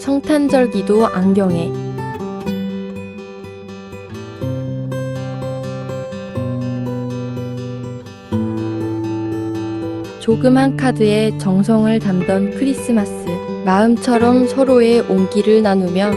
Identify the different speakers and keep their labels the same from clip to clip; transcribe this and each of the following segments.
Speaker 1: 성탄절 기도 안경에. 조그만 카드에 정성을 담던 크리스마스. 마음처럼 서로의 온기를 나누며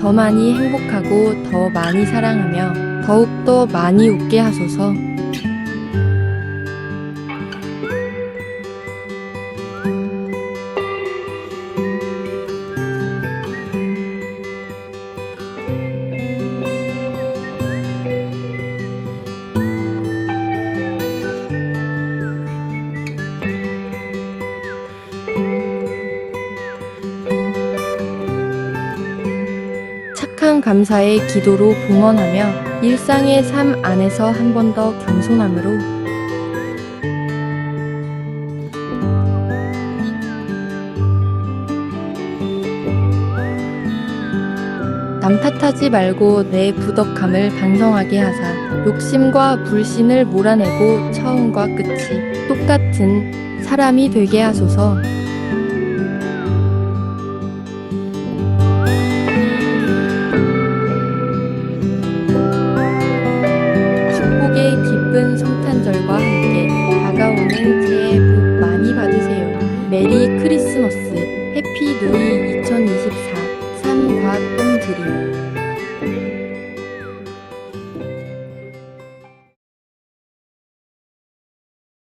Speaker 1: 더 많이 행복하고 더 많이 사랑하며 더욱더 많이 웃게 하소서. 착한 감사의 기도로 봉헌하며 일상의 삶 안에서 한 번 더 겸손함으로 남 탓하지 말고 내 부덕함을 반성하게 하사 욕심과 불신을 몰아내고 처음과 끝이 똑같은 사람이 되게 하소서. 메리 크리스머스 해피 뉴이 2024 삼과똥 드림